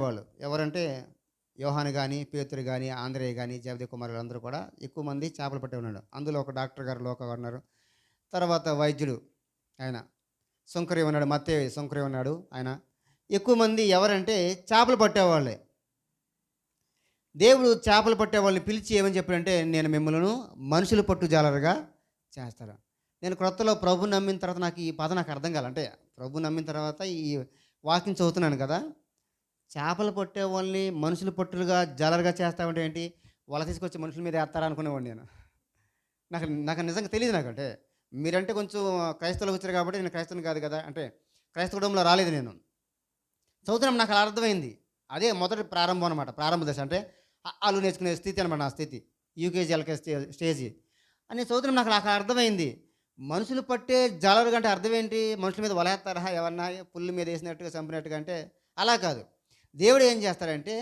వాళ్ళు. ఎవరంటే యోహాన్ కానీ పేతురు కానీ ఆంధ్రేయ కానీ జగదేవ్ కుమార్ అందరూ కూడా ఎక్కువ మంది చేపలు పట్టే ఉన్నాడు అందులో ఒక డాక్టర్ గారు లోక ఉన్నారు తర్వాత వైద్యుడు ఆయన. శంకరి ఉన్నాడు మత్తే శంకరి ఉన్నాడు ఆయన. ఎక్కువ మంది ఎవరంటే చేపలు పట్టేవాళ్ళే దేవుడు చేపలు పట్టే వాళ్ళని పిలిచి ఏమని చెప్పాడంటే నేను మిమ్మల్ని మనుషులు పట్టు జాలరుగా చేస్తాను. నేను క్రొత్తలో ప్రభు నమ్మిన తర్వాత నాకు ఈ పద నాకు అర్థం కాల. అంటే ప్రభు నమ్మిన తర్వాత ఈ వాకింగ్ చదువుతున్నాను కదా చేపలు పట్టే వాళ్ళని మనుషులు పట్టులుగా జాలరుగా చేస్తామంటే ఏంటి? వల తీసుకొచ్చి మనుషుల మీద వేస్తారా అనుకునేవాడిని నేను. నాకు నాకు నిజంగా తెలియదు నాకు అంటే మీరంటే కొంచెం క్రైస్తవులకు వచ్చారు కాబట్టి నేను క్రైస్తవుని కాదు కదా. అంటే క్రైస్తవ కుటుంబంలో రాలేదు నేను. చదువుతున్నాం నాకు అలా అర్థమైంది. అదే మొదటి ప్రారంభం అనమాట ప్రారంభ దశ. అంటే వాళ్ళు నేర్చుకునే స్థితి అనమాట నా స్థితి. UKG LK stage. అని చదువుతున్నాం నాకు నాకు అర్థమైంది. మనుషులు పట్టే జాలరు అంటే అర్థం ఏంటి? మనుషుల మీద వలేస్తారా? ఎవరన్నా పుల్లు మీద వేసినట్టుగా చంపినట్టుగా అంటే అలా కాదు. దేవుడు ఏం చేస్తాడంటే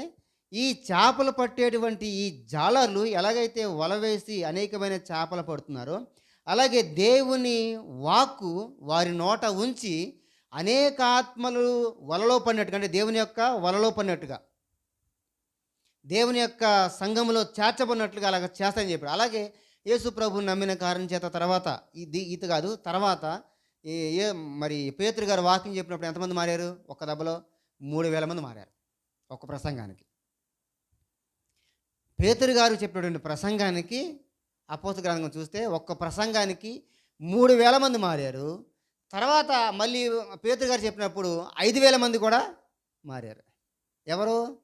ఈ చేపలు పట్టేటువంటి ఈ జాలర్లు ఎలాగైతే వల వేసి అనేకమైన చేపలు పడుతున్నారో అలాగే దేవుని వాక్కు వారి నోట ఉంచి అనేక ఆత్మలు వలలో పడినట్టుగా అంటే దేవుని యొక్క వలలో పడినట్టుగా దేవుని యొక్క సంఘములో చేర్చబడినట్లుగా అలాగ చేస్తానని చెప్పాడు. అలాగే యేసు ప్రభు నమ్మిన కారణం చేత తర్వాత ఇది ఇది కాదు తర్వాత ఏ మరి పేతురు గారు వాకింగ్ చెప్పినప్పుడు ఎంతమంది మారారు? ఒక్క దెబ్బలో మూడు వేల మంది మారారు. ఒక ప్రసంగానికి. పేతురు గారు చెప్పినటువంటి ప్రసంగానికి అపోత గ్రంథం చూస్తే ఒక్క ప్రసంగానికి మూడు వేల మంది మారారు. తర్వాత మళ్ళీ పేతురు గారు చెప్పినప్పుడు ఐదు వేల మంది కూడా మారారు. ఎవరు?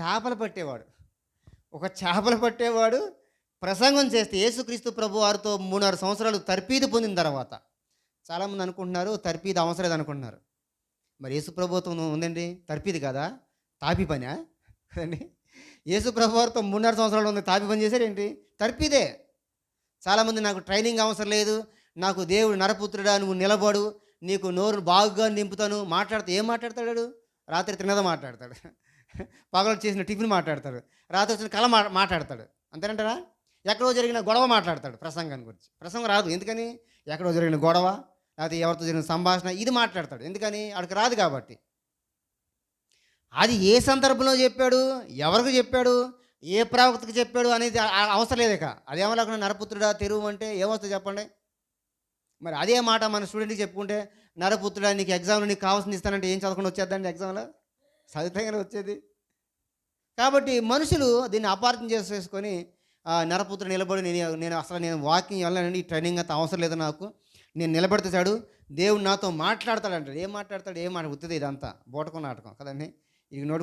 చేపలు పట్టేవాడు. ఒక చేపలు పట్టేవాడు ప్రసంగం చేస్తే యేసుక్రీస్తు ప్రభు వారితో మూడున్నర సంవత్సరాలు తర్పీదు పొందిన తర్వాత. చాలామంది అనుకుంటున్నారు తర్పీదు అవసరం అనుకుంటున్నారు మరి యేసు ప్రభుత్వం ఉందండి తర్పీది కదా? తాపి పనా కదండి? యేసు ప్రభు వారితో మూడున్నర సంవత్సరాలు ఉంది తాపి పని చేశారేంటి తర్పిదే. చాలామంది నాకు ట్రైనింగ్ అవసరం లేదు నాకు దేవుడు నరపుత్రుడా నువ్వు నిలబడు నీకు నోరు బాగుగా నింపుతాను మాట్లాడితే ఏం మాట్లాడతాడు? రాత్రి తిన్నద మాట్లాడతాడు. పగలు చేసిన టిఫిన్ మాట్లాడతాడు. రాత్రి వచ్చిన కళ మా మాట్లాడతాడు. అంతేనంటారా? ఎక్కడో జరిగిన గొడవ మాట్లాడతాడు ప్రసంగాన్ని గురించి. ప్రసంగం రాదు ఎందుకని? ఎక్కడో జరిగిన గొడవ లేకపోతే ఎవరితో జరిగిన సంభాషణ ఇది మాట్లాడతాడు. ఎందుకని? అక్కడికి రాదు కాబట్టి. అది ఏ సందర్భంలో చెప్పాడు? ఎవరికి చెప్పాడు? ఏ ప్రవక్తకు చెప్పాడు అనేది అవసరం లేదు ఇక. అదేమో లేకుండా నరపుత్రుడా తెరువు అంటే ఏమొస్తుంది చెప్పండి? మరి అదే మాట మన స్టూడెంట్కి చెప్పుకుంటే నరపుత్రుడా నీకు ఎగ్జామ్లో నీకు కావాల్సింది ఇస్తానంటే ఏం చదవకుండా వచ్చేద్దండి ఎగ్జామ్లో చదివితేగానే వచ్చేది. కాబట్టి మనుషులు దీన్ని అపార్థం చేసేసుకొని ఆ, నరపుత్రుడు నిలబడి నేను నేను అసలు నేను వాకింగ్ వెళ్ళానండి ఈ ట్రైనింగ్ అంత అవసరం లేదు నాకు. నేను నిలబడితే చాడు దేవుడు నాతో మాట్లాడతాడంటాడు. ఏం మాట్లాడతాడు? ఏం మాట? ఉత్తది ఇదంతా. బోటకం నాటకం కదండి? ఇది నోటి